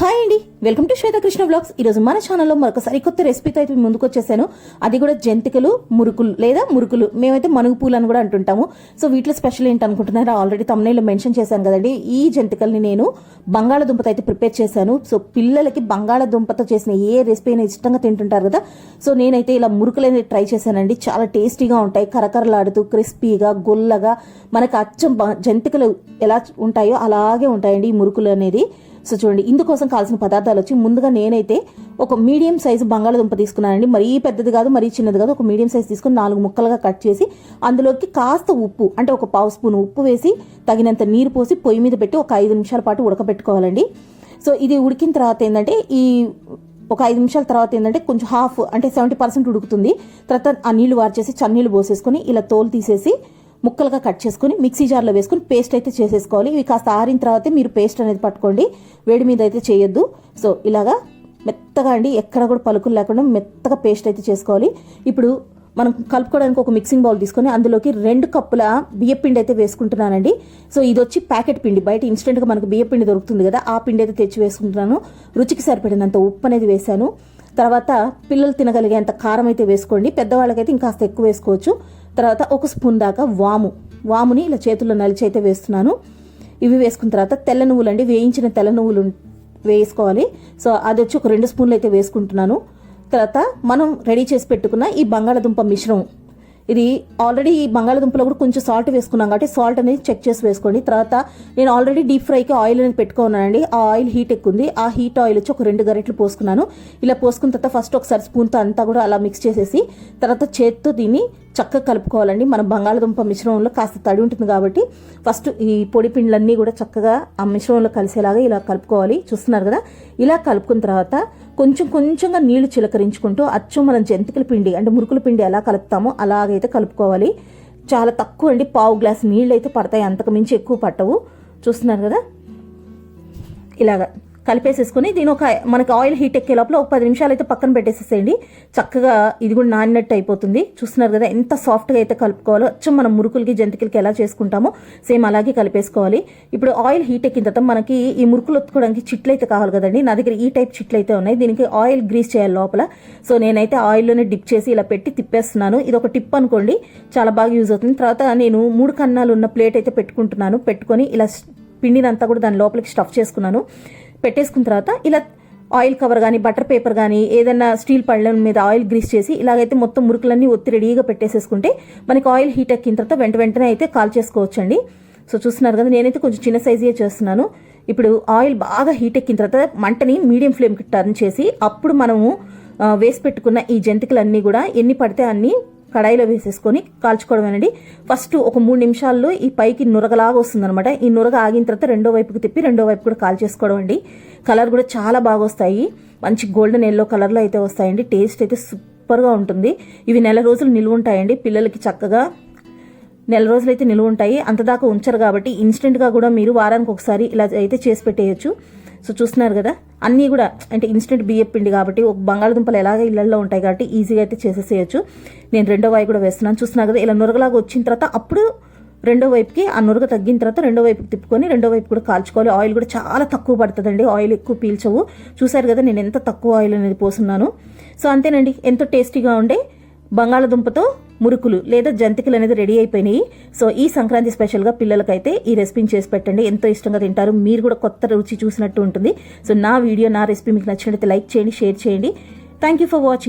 Hi అండి. Welcome to Swetha Krishna blogs ఈరోజు మన ఛానల్లో మరొక సరికొత్త రెసిపీతో అయితే ముందుకు వచ్చేసాను. అది కూడా జంతికలు మురుకులు లేదా మురుకులు. మేమైతే మనుగు పూలు అని కూడా అంటుంటాము. సో వీటిలో స్పెషల్ ఏంటి అనుకుంటున్నారా ఆల్రెడీ తమ్నైలో మెన్షన్ చేశాను కదండి. ఈ జంతికల్ని నేను బంగాళదుంపతో అయితే ప్రిపేర్ చేశాను. సో పిల్లలకి బంగాళదుంపతో చేసిన ఏ రెసిపీ అయినా ఇష్టంగా తింటుంటారు కదా. సో నేనైతే ఇలా మురుకులు అనేది ట్రై చేశానండి. చాలా టేస్టీగా ఉంటాయి. కరకరలాడుతూ క్రిస్పీగా గొల్లగా. మనకు అచ్చం జంతికలు ఎలా ఉంటాయో అలాగే ఉంటాయండి ఈ మురుకులు అనేది. సో చూడండి ఇందుకోసం కావాల్సిన పదార్థాలు వచ్చి ముందుగా నేనైతే ఒక మీడియం సైజు బంగాళదుంప తీసుకున్నానండి. మరీ పెద్దది కాదు మరీ చిన్నది కాదు ఒక మీడియం సైజు తీసుకుని నాలుగు ముక్కలుగా కట్ చేసి అందులోకి కాస్త ఉప్పు అంటే ఒక పావు స్పూన్ ఉప్పు వేసి తగినంత నీరు పోసి పొయ్యి మీద పెట్టి ఒక ఐదు నిమిషాల పాటు ఉడకబెట్టుకోవాలండి. సో ఇది ఉడికిన తర్వాత ఏంటంటే ఈ ఒక ఐదు నిమిషాల తర్వాత ఏంటంటే కొంచెం హాఫ్ అంటే సెవెంటీ పర్సెంట్ ఉడుకుతుంది. తర్వాత ఆ నీళ్ళు వార్చేసి చన్నీళ్ళు పోసేసుకొని ఇలా తోలు తీసేసి ముక్కలుగా కట్ చేసుకుని మిక్సీ జార్లో వేసుకుని పేస్ట్ అయితే చేసేసుకోవాలి. ఇవి కాస్త ఆరిన తర్వాతే మీరు పేస్ట్ అనేది పట్టుకోండి. వేడి మీద అయితే చేయొద్దు. సో ఇలాగా మెత్తగా అండి. ఎక్కడ కూడా పలుకులు లేకుండా మెత్తగా పేస్ట్ అయితే చేసుకోవాలి. ఇప్పుడు మనం కలుపుకోవడానికి ఒక మిక్సింగ్ బౌల్ తీసుకొని అందులోకి రెండు కప్పుల బియ్యపిండి అయితే వేసుకుంటున్నానండి. సో ఇది వచ్చి ప్యాకెట్ పిండి. బయట ఇన్స్టెంట్గా మనకు బియ్యపిండి దొరుకుతుంది కదా ఆ పిండి అయితే తెచ్చి వేసుకుంటున్నాను. రుచికి సరిపడినంత ఉప్పు అనేది వేశాను. తర్వాత పిల్లలు తినగలిగేంత కారం అయితే వేసుకోండి. పెద్దవాళ్ళకైతే ఇంకాస్త ఎక్కువ వేసుకోవచ్చు. తర్వాత ఒక స్పూన్ దాకా వాము. వాముని ఇలా చేతుల్లో నలిచి అయితే వేస్తున్నాను. ఇవి వేసుకున్న తర్వాత తెల్ల నువ్వులు అండి వేయించిన తెల్ల నువ్వులు వేసుకోవాలి. సో అది వచ్చి ఒక రెండు స్పూన్లు అయితే వేసుకుంటున్నాను. తర్వాత మనం రెడీ చేసి పెట్టుకున్న ఈ బంగాళదుంప మిశ్రమం. ఇది ఆల్రెడీ ఈ బంగాళదుంపలో కూడా కొంచెం సాల్ట్ వేసుకున్నాం కాబట్టి సాల్ట్ అనేది చెక్ చేసి వేసుకోండి. తర్వాత నేను ఆల్రెడీ డీప్ ఫ్రైకి ఆయిల్ అనేది పెట్టుకున్నానండి. ఆ ఆయిల్ హీట్ ఎక్కుంది ఆ హీట్ ఆయిల్ వచ్చి ఒక రెండు గరెట్లు పోసుకున్నాను. ఇలా పోసుకున్న తర్వాత ఫస్ట్ ఒకసారి స్పూన్తో అంతా కూడా అలా మిక్స్ చేసేసి తర్వాత చేత్తో దీన్ని చక్కగా కలుపుకోవాలండి. మన బంగాళదుంప మిశ్రమంలో కాస్త తడి ఉంటుంది కాబట్టి ఫస్ట్ ఈ పొడి పిండ్లన్నీ కూడా చక్కగా ఆ మిశ్రమంలో కలిసేలాగా ఇలా కలుపుకోవాలి. చూస్తున్నారు కదా? ఇలా కలుపుకున్న తర్వాత కొంచెం కొంచెంగా నీళ్ళు చిలకరించుకుంటూ అచ్చం మనం జంతికల పిండి అంటే మురుకుల పిండి ఎలా కలుపుతామో అలాగైతే కలుపుకోవాలి. చాలా తక్కువ అండి. పావు గ్లాస్ నీళ్ళు అయితే పడతాయి. అంతకు మించి ఎక్కువ పట్టవు. చూస్తున్నారు కదా? ఇలాగా. కలిపేసేసుకుని దీని ఒక మనకి ఆయిల్ హీట్ ఎక్కే లోపల ఒక పది నిమిషాలు అయితే పక్కన పెట్టేసేసేయండి. చక్కగా ఇది కూడా నానినట్టు అయిపోతుంది. చూస్తున్నారు కదా ఎంత సాఫ్ట్గా అయితే కలుపుకోవాలో అచ్చం మనం మురుకులకి జంతికలకి ఎలా చేసుకుంటామో సేమ్ అలాగే కలిపేసుకోవాలి. ఇప్పుడు ఆయిల్ హీట్ ఎక్కిన తర్వాత మనకి ఈ మురుకులు ఒత్తుకోవడానికి చిట్లు అయితే కావాలి కదండి. నా దగ్గర ఈ టైప్ చిట్లు అయితే ఉన్నాయి. దీనికి ఆయిల్ గ్రీస్ చేయాలి లోపల. సో నేనైతే ఆయిల్లోనే డిప్ చేసి ఇలా పెట్టి తిప్పేస్తున్నాను. ఇది ఒక టిప్ అనుకోండి చాలా బాగా యూజ్ అవుతుంది. తర్వాత నేను మూడు కన్నాలు ఉన్న ప్లేట్ అయితే పెట్టుకుంటున్నాను. పెట్టుకొని ఇలా పిండినంతా కూడా దాని లోపలికి స్టఫ్ చేసుకున్నాను. పెట్టేసుకున్న తర్వాత ఇలా ఆయిల్ కవర్ కానీ బటర్ పేపర్ కానీ ఏదైనా స్టీల్ పళ్ళ మీద ఆయిల్ గ్రీస్ చేసి ఇలాగైతే మొత్తం మురుకులన్నీ ఒత్తి రెడీగా పెట్టేసేసుకుంటే మనకి ఆయిల్ హీట్ ఎక్కిన తర్వాత వెంట వెంటనే అయితే కాల్ చేసుకోవచ్చండి. సో చూస్తున్నారు కదా నేనైతే కొంచెం చిన్న సైజే చేస్తున్నాను. ఇప్పుడు ఆయిల్ బాగా హీట్ ఎక్కిన తర్వాత మంటని మీడియం ఫ్లేమ్కి టర్న్ చేసి అప్పుడు మనము వేసి పెట్టుకున్న ఈ జంతికలన్నీ కూడా ఎన్ని పడితే అన్ని కడాయిలో వేసేసుకొని కాల్చుకోవడమేనండి ఫస్ట్ ఒక మూడు నిమిషాల్లో ఈ పైకి నురగలాగా వస్తుందన్నమాట. ఈ నురగ ఆగిన తర్వాత రెండో వైపుకి తిప్పి రెండో వైపు కూడా కాల్చేసుకోవడం అండి. కలర్ కూడా చాలా బాగా వస్తాయి. మంచి గోల్డెన్ ఎల్లో కలర్లో అయితే వస్తాయండి. టేస్ట్ అయితే సూపర్గా ఉంటుంది. ఇవి నెల రోజులు నిలువ ఉంటాయండి. పిల్లలకి చక్కగా నెల రోజులు అయితే నిలువ ఉంటాయి. అంతదాకా ఉంచరు కాబట్టి ఇన్స్టెంట్గా కూడా మీరు వారానికి ఒకసారి ఇలా అయితే చేసి పెట్టేయచ్చు. సో చూస్తున్నారు కదా అన్నీ కూడా అంటే ఇన్స్టెంట్ బియ్యం పిండి కాబట్టి ఒక బంగాళదుంపలు ఎలాగ ఇళ్ళలో ఉంటాయి కాబట్టి ఈజీగా అయితే చేసేసేయచ్చు. నేను రెండో వైపు కూడా వేస్తున్నాను. చూస్తున్నాను కదా ఇలా నురగలాగా వచ్చిన తర్వాత అప్పుడు రెండో వైపుకి ఆ నురగ తగ్గిన తర్వాత రెండో వైపుకి తిప్పుకొని రెండో వైపు కూడా కాల్చుకోవాలి. ఆయిల్ కూడా చాలా తక్కువ పడుతుందండి. ఆయిల్ ఎక్కువ పీల్చవు. చూసారు కదా నేను ఎంత తక్కువ ఆయిల్ అనేది పోస్తున్నాను సో అంతేనండి. ఎంతో టేస్టీగా ఉండే బంగాళదుంపతో మురుకులు లేదా జంతికలు అనేది రెడీ అయిపోయినాయి. సో ఈ సంక్రాంతి స్పెషల్గా పిల్లలకైతే ఈ రెసిపీని చేసి పెట్టండి. ఎంతో ఇష్టంగా తింటారు. మీరు కూడా కొత్త రుచి చూసినట్టు ఉంటుంది. సో నా వీడియో నా రెసిపీ మీకు నచ్చినట్లయితే లైక్ చేయండి షేర్ చేయండి. Thank you for watching